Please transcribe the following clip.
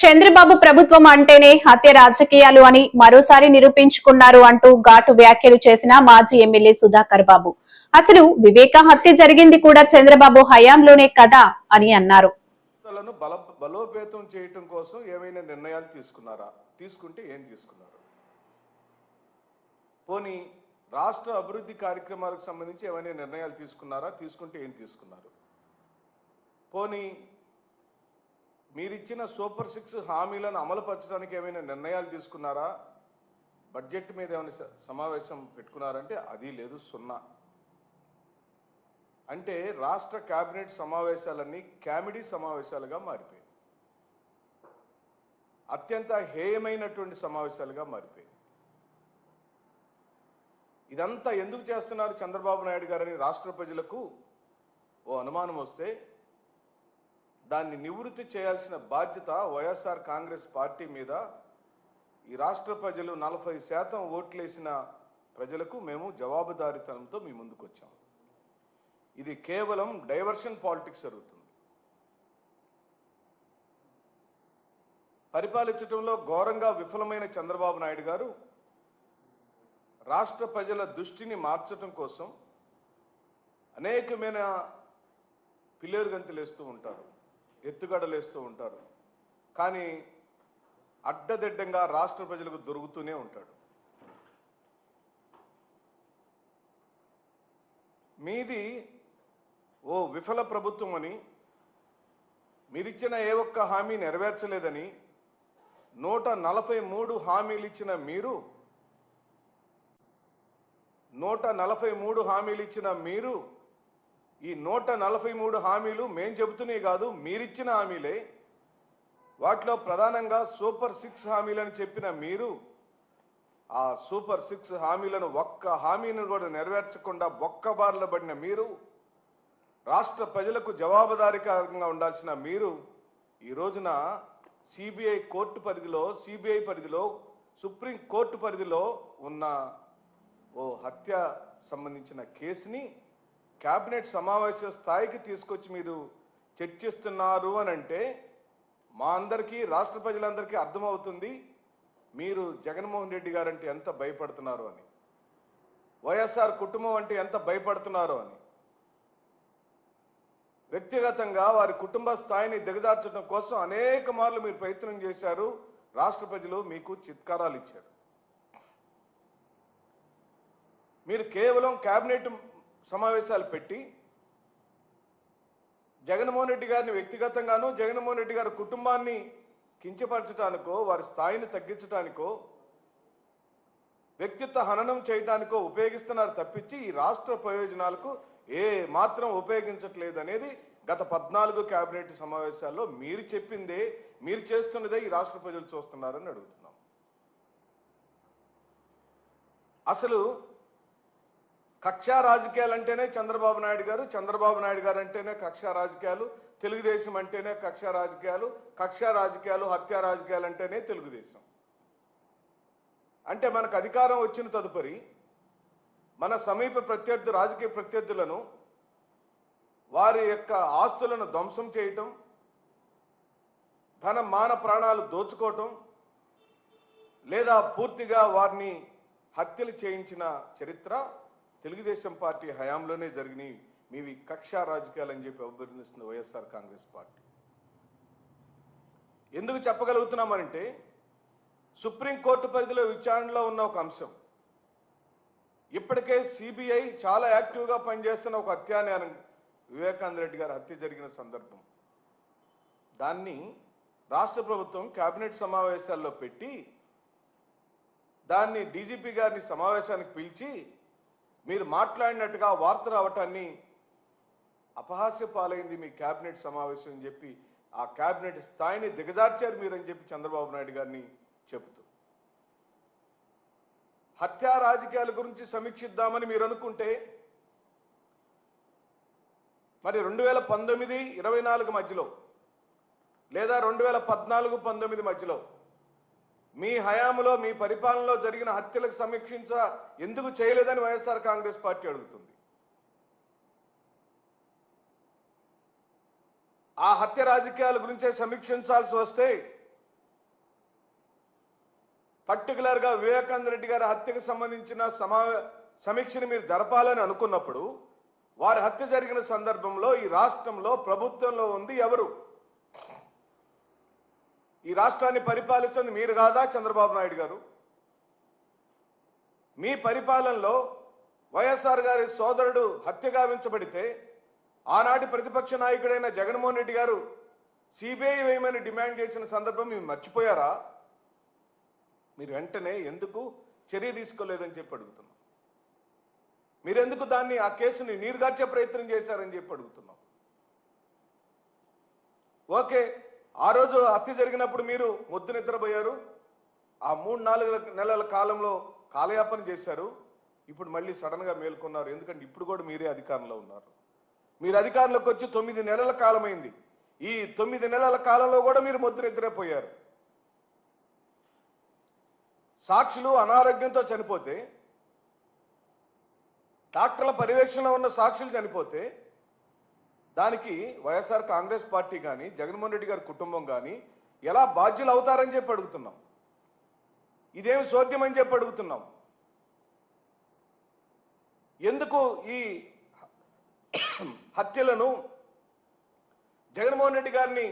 చంద్రబాబు ప్రభుత్వం అంటేనే హత్య రాజకీయాలు అని మరోసారి నిరూపించుకున్నారు అంటూ ఘాటు వ్యాఖ్యలు చేసిన మాజీ ఎమ్మెల్యే సుధాకర్ బాబు. అసలు వివేక హత్య జరిగింది కూడా చంద్రబాబు హయాంలోనే కదా అని అన్నారు. బల బలోపేతం చేయటం కోసం ఏమైనా నిర్ణయాలు తీసుకున్నారా? తీసుకుంటే ఏం తీసుకున్నారు? పోనీ రాష్ట్ర అభివృద్ధి కార్యక్రమాలకు సంబంధించి ఏమైనా నిర్ణయాలు తీసుకున్నారా? తీసుకుంటే ఏం తీసుకున్నారు? పోనీ మీరిచ్చిన సూపర్ సిక్స్ హామీలను అమలుపరచడానికి ఏమైనా నిర్ణయాలు తీసుకున్నారా? బడ్జెట్ మీద ఏమైనా స- సమావేశం పెట్టుకున్నారంటే అది లేదు సున్నా. అంటే రాష్ట్ర కేబినెట్ సమావేశాలన్నీ కామెడీ సమావేశాలుగా మారిపోయాయి. అత్యంత హేయమైనటువంటి సమావేశాలుగా మారిపోయాయి. ఇదంతా ఎందుకు చేస్తున్నారు చంద్రబాబు నాయుడు గారని రాష్ట్ర ప్రజలకు ఓ అనుమానం వస్తే దాన్ని నివృత్తి చేయాల్సిన బాధ్యత వైఎస్ఆర్ కాంగ్రెస్ పార్టీ మీద. ఈ రాష్ట్ర ప్రజలు నలభై శాతం ఓట్లేసిన ప్రజలకు మేము జవాబుదారితనంతో మీ ముందుకు వచ్చాం. ఇది కేవలం డైవర్షన్ పాలిటిక్స్ జరుగుతుంది. పరిపాలించడంలో ఘోరంగా విఫలమైన చంద్రబాబు నాయుడు గారు రాష్ట్ర ప్రజల దృష్టిని మార్చడం కోసం అనేకమైన పిల్లేరు వేస్తూ ఉంటారు. ఎత్తుగడలేస్తూ ఉంటారు. కానీ అడ్డదిడ్డంగా రాష్ట్ర ప్రజలకు దొరుకుతూనే ఉంటాడు. మీది ఓ విఫల ప్రభుత్వం అని మీరిచ్చిన ఏ ఒక్క హామీ నెరవేర్చలేదని నూట నలభై మూడు హామీలు ఇచ్చిన మీరు నూట నలభై మూడు హామీలు ఇచ్చిన మీరు ఈ నూట నలభై మూడు హామీలు మేం చెబుతున్నాయి కాదు మీరిచ్చిన హామీలే. వాటిలో ప్రధానంగా సూపర్ సిక్స్ హామీలని చెప్పిన మీరు ఆ సూపర్ సిక్స్ హామీలను ఒక్క హామీని కూడా నెరవేర్చకుండా బొక్కబార్ల పడిన మీరు రాష్ట్ర ప్రజలకు జవాబుదారీకరంగా ఉండాల్సిన మీరు ఈ రోజున సిబిఐ కోర్టు పరిధిలో సిబిఐ పరిధిలో సుప్రీం కోర్టు పరిధిలో ఉన్న ఓ హత్య సంబంధించిన కేసుని కేబినెట్ సమావేశ స్థాయికి తీసుకొచ్చి మీరు చర్చిస్తున్నారు అని అంటే మా అందరికీ రాష్ట్ర ప్రజలందరికీ అర్థమవుతుంది మీరు జగన్మోహన్ రెడ్డి గారంటే ఎంత భయపడుతున్నారు అని. వైఎస్ఆర్ కుటుంబం అంటే ఎంత భయపడుతున్నారు అని. వ్యక్తిగతంగా వారి కుటుంబ స్థాయిని దిగజార్చడం కోసం అనేక మార్లు మీరు ప్రయత్నం చేశారు. రాష్ట్ర ప్రజలు మీకు చిత్కారాలు ఇచ్చారు. మీరు కేవలం కేబినెట్ సమావేశాలు పెట్టి జగన్మోహన్ రెడ్డి గారిని వ్యక్తిగతంగాను జగన్మోహన్ రెడ్డి గారి కుటుంబాన్ని కించపరచడానికో వారి స్థాయిని తగ్గించడానికో వ్యక్తిత్వ హననం చేయడానికో ఉపయోగిస్తున్నారు తప్పించి ఈ రాష్ట్ర ప్రయోజనాలకు ఏ మాత్రం ఉపయోగించట్లేదు అనేది గత పద్నాలుగు కేబినెట్ సమావేశాల్లో మీరు చెప్పిందే మీరు చేస్తున్నదే ఈ రాష్ట్ర ప్రజలు చూస్తున్నారని అడుగుతున్నాం. అసలు కక్షా రాజకీయాలు అంటేనే చంద్రబాబు నాయుడు గారు చంద్రబాబు నాయుడు గారు అంటేనే కక్షా రాజకీయాలు తెలుగుదేశం అంటేనే కక్షా రాజకీయాలు కక్షా రాజకీయాలు హత్యా రాజకీయాలు అంటేనే తెలుగుదేశం. అంటే మనకు అధికారం వచ్చిన తదుపరి మన సమీప ప్రత్యర్థి రాజకీయ ప్రత్యర్థులను వారి యొక్క ఆస్తులను ధ్వంసం చేయటం ధన మాన ప్రాణాలు దోచుకోవటం లేదా పూర్తిగా వారిని హత్యలు చేయించిన చరిత్ర తెలుగుదేశం పార్టీ హయాంలోనే జరిగినాయి. మీవి కక్షా రాజకీయాలు అని చెప్పి అభివర్ణిస్తుంది వైఎస్ఆర్ కాంగ్రెస్ పార్టీ. ఎందుకు చెప్పగలుగుతున్నామంటే సుప్రీంకోర్టు పరిధిలో విచారణలో ఉన్న ఒక అంశం. ఇప్పటికే సిబిఐ చాలా యాక్టివ్గా పనిచేస్తున్న ఒక హత్యానేరం వివేకానంద రెడ్డి గారి హత్య జరిగిన సందర్భం. దాన్ని రాష్ట్ర ప్రభుత్వం కేబినెట్ సమావేశాల్లో పెట్టి దాన్ని డీజీపీ గారిని సమావేశానికి పిలిచి మీరు మాట్లాడినట్టుగా వార్త రావటాన్ని అపహాస్య పాలైంది మీ కేబినెట్ సమావేశం అని చెప్పి ఆ కేబినెట్ స్థాయిని దిగజార్చారు మీరని చెప్పి చంద్రబాబు నాయుడు గారిని చెబుతూ. హత్యా రాజకీయాల గురించి సమీక్షిద్దామని మీరు అనుకుంటే మరి రెండు వేల పంతొమ్మిది ఇరవై నాలుగు మధ్యలో లేదా రెండు వేల పద్నాలుగు పంతొమ్మిది మధ్యలో మీ హయాంలో మీ పరిపాలనలో జరిగిన హత్యలకు సమీక్షించ ఎందుకు చేయలేదని వైఎస్ఆర్ కాంగ్రెస్ పార్టీ అడుగుతుంది. ఆ హత్య రాజకీయాల గురించే సమీక్షించాల్సి వస్తే పర్టికులర్గా వివేకానంద రెడ్డి గారి హత్యకు సంబంధించిన సమా సమీక్షను మీరు జరపాలని అనుకున్నప్పుడు వారి హత్య జరిగిన సందర్భంలో ఈ రాష్ట్రంలో ప్రభుత్వంలో ఉంది ఎవరు? ఈ రాష్ట్రాన్ని పరిపాలిస్తుంది మీరు కాదా చంద్రబాబు నాయుడు గారు? మీ పరిపాలనలో వైఎస్ఆర్ గారి సోదరుడు హత్య గావించబడితే ఆనాటి ప్రతిపక్ష నాయకుడైన జగన్మోహన్ రెడ్డి గారు సిబిఐ వేయమని డిమాండ్ చేసిన సందర్భం మీరు మర్చిపోయారా? మీరు వెంటనే ఎందుకు చర్య తీసుకోలేదని చెప్పి అడుగుతున్నాం. మీరెందుకు దాన్ని ఆ కేసుని నీరుగార్చే ప్రయత్నం చేశారని చెప్పి అడుగుతున్నాం. ఓకే ఆ రోజు హత్య జరిగినప్పుడు మీరు మొద్దు నిద్రపోయారు. ఆ మూడు నాలుగు నెలల కాలంలో కాలయాపన చేశారు. ఇప్పుడు మళ్ళీ సడన్గా మేల్కొన్నారు. ఎందుకంటే ఇప్పుడు కూడా మీరే అధికారంలో ఉన్నారు. మీరు అధికారంలోకి వచ్చి తొమ్మిది నెలల కాలమైంది. ఈ తొమ్మిది నెలల కాలంలో కూడా మీరు మొద్దు నిద్రపోయారు. సాక్షులు అనారోగ్యంతో చనిపోతే డాక్టర్ల పర్యవేక్షణలో ఉన్న సాక్షులు చనిపోతే దానికి వైఎస్ఆర్ కాంగ్రెస్ పార్టీ కానీ జగన్మోహన్ రెడ్డి గారి కుటుంబం కానీ ఎలా బాధ్యులు అవుతారని చెప్పి అడుగుతున్నాం. ఇదేమి సోద్యం అని చెప్పి అడుగుతున్నాం. ఎందుకు ఈ హత్యలను జగన్మోహన్ రెడ్డి గారిని